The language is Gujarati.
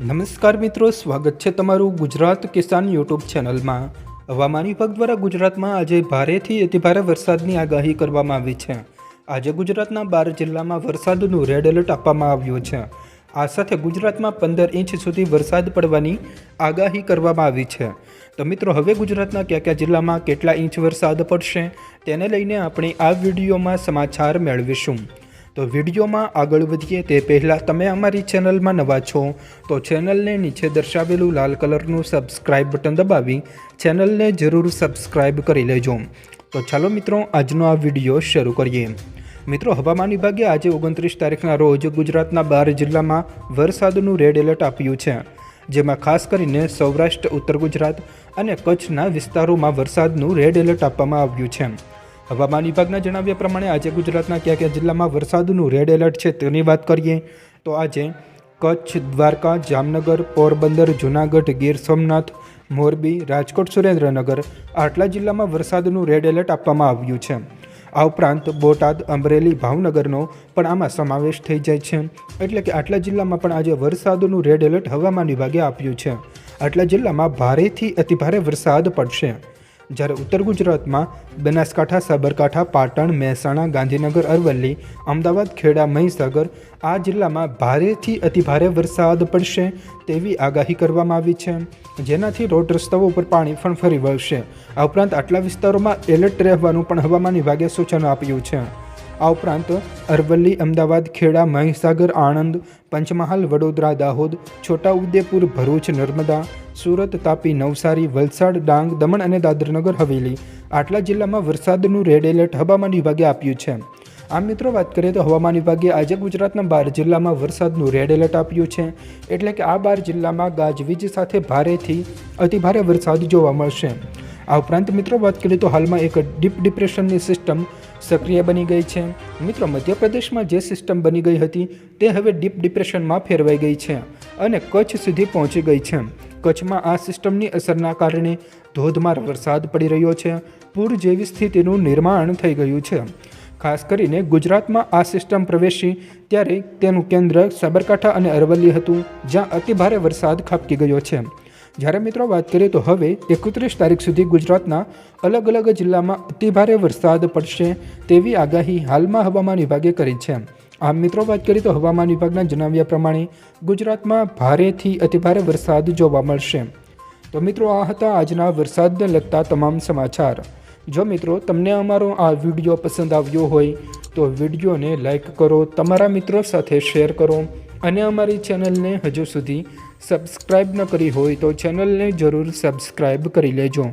નમસ્કાર મિત્રો, સ્વાગત છે તમારું ગુજરાત કિસાન યુટ્યુબ ચેનલમાં. હવામાન વિભાગ દ્વારા ગુજરાતમાં આજે ભારેથી અતિભારે વરસાદની આગાહી કરવામાં આવી છે. આજે ગુજરાતના બાર જિલ્લામાં વરસાદનું રેડ એલર્ટ આપવામાં આવ્યું છે. આ સાથે ગુજરાતમાં પંદર ઇંચ સુધી વરસાદ પડવાની આગાહી કરવામાં આવી છે. તો મિત્રો, હવે ગુજરાતના કયા કયા જિલ્લામાં કેટલા ઇંચ વરસાદ પડશે, તેને લઈને આપણે આ વિડીયોમાં સમાચાર મેળવીશું. તો વિડીયોમાં આગળ વધીએ તે પહેલાં તમે અમારી ચેનલમાં નવા છો, તો ચેનલને નીચે દર્શાવેલું લાલ કલરનું સબસ્ક્રાઇબ બટન દબાવી ચેનલને જરૂર સબસ્ક્રાઇબ કરી લેજો. તો ચાલો મિત્રો, આજનો આ વીડિયો શરૂ કરીએ. મિત્રો, હવામાન વિભાગે આજે ઓગણત્રીસ તારીખના રોજ ગુજરાતના બાર જિલ્લામાં વરસાદનું રેડ એલર્ટ આપ્યું છે, જેમાં ખાસ કરીને સૌરાષ્ટ્ર, ઉત્તર ગુજરાત અને કચ્છના વિસ્તારોમાં વરસાદનું રેડ એલર્ટ આપવામાં આવ્યું છે. હવામાન વિભાગના જણાવ્યા પ્રમાણે આજે ગુજરાતના કયા કયા જિલ્લામાં વરસાદનું રેડ એલર્ટ છે તેની વાત કરીએ, તો આજે કચ્છ, દ્વારકા, જામનગર, પોરબંદર, જૂનાગઢ, ગીર સોમનાથ, મોરબી, રાજકોટ, સુરેન્દ્રનગર આટલા જિલ્લામાં વરસાદનું રેડ એલર્ટ આપવામાં આવ્યું છે. આ ઉપરાંત બોટાદ, અમરેલી, ભાવનગરનો પણ આમાં સમાવેશ થઈ જાય છે. એટલે કે આટલા જિલ્લામાં પણ આજે વરસાદનું રેડ એલર્ટ હવામાન વિભાગે આપ્યું છે. આટલા જિલ્લામાં ભારેથી અતિભારે વરસાદ પડશે. જ્યારે ઉત્તર ગુજરાતમાં બનાસકાંઠા, સાબરકાંઠા, પાટણ, મહેસાણા, ગાંધીનગર, અરવલ્લી, અમદાવાદ, ખેડા, મહીસાગર આ જિલ્લામાં ભારેથી અતિભારે વરસાદ પડશે તેવી આગાહી કરવામાં આવી છે. જેનાથી રોડ રસ્તાઓ ઉપર પાણી પણ ફરી વળશે. આ ઉપરાંત આટલા વિસ્તારોમાં એલર્ટ રહેવાનું પણ હવામાન વિભાગે સૂચન આપ્યું છે. આ ઉપરાંત અરવલ્લી, અમદાવાદ, ખેડા, મહીસાગર, આણંદ, પંચમહાલ, વડોદરા, દાહોદ, છોટાઉદેપુર, ભરૂચ, નર્મદા, સુરત, તાપી, નવસારી, વલસાડ, ડાંગ, દમણ અને દાદરનગર, હવેલી. આટલા જિલ્લામાં વરસાદનું રેડ એલર્ટ હવામાન વિભાગે આપ્યું છે. આમ મિત્રો, વાત કરીએ તો હવામાન વિભાગે આજે ગુજરાતના બાર જિલ્લામાં વરસાદનું રેડ એલર્ટ આપ્યું છે. એટલે કે આ બાર જિલ્લામાં ગાજવીજ સાથે ભારેથી અતિભારે વરસાદ જોવા મળશે. આ ઉપરાંત મિત્રો, વાત કરીએ તો હાલમાં એક ડીપ ડિપ્રેશનની સિસ્ટમ સક્રિય બની ગઈ છે. મિત્રો, મધ્યપ્રદેશમાં જે સિસ્ટમ બની ગઈ હતી તે હવે ડીપ ડિપ્રેશનમાં ફેરવાઈ ગઈ છે અને કચ્છ સુધી પહોંચી ગઈ છે. કચ્છમાં આ સિસ્ટમની અસરના કારણે ધોધમાર વરસાદ પડી રહ્યો છે. પૂર જેવી સ્થિતિનું નિર્માણ થઈ ગયું છે. ખાસ કરીને ગુજરાતમાં આ સિસ્ટમ પ્રવેશી ત્યારે તેનું કેન્દ્ર સાબરકાંઠા અને અરવલ્લી હતું, જ્યાં અતિભારે વરસાદ ખાબકી ગયો છે. જ્યારે મિત્રો વાત કરીએ તો હવે એકત્રીસ તારીખ સુધી ગુજરાતના અલગ અલગ જિલ્લામાં અતિભારે વરસાદ પડશે તેવી આગાહી હાલમાં હવામાન વિભાગે કરી છે. આમ મિત્રો વાત કરીએ તો હવામાન વિભાગના જણાવ્યા પ્રમાણે ગુજરાતમાં ભારેથી અતિભારે વરસાદ જોવા મળશે. તો મિત્રો આ હતા આજના વરસાદને લગતા તમામ સમાચાર. જો મિત્રો તમને અમારો આ વીડિયો પસંદ આવ્યો હોય તો વિડીયોને લાઇક કરો, તમારા મિત્રો સાથે શેર કરો. અને અમારી ચેનલને હજુ સુધી સબસ્ક્રાઈબ ન કરી હોય તો ચેનલને જરૂર સબસ્ક્રાઈબ કરી લેજો.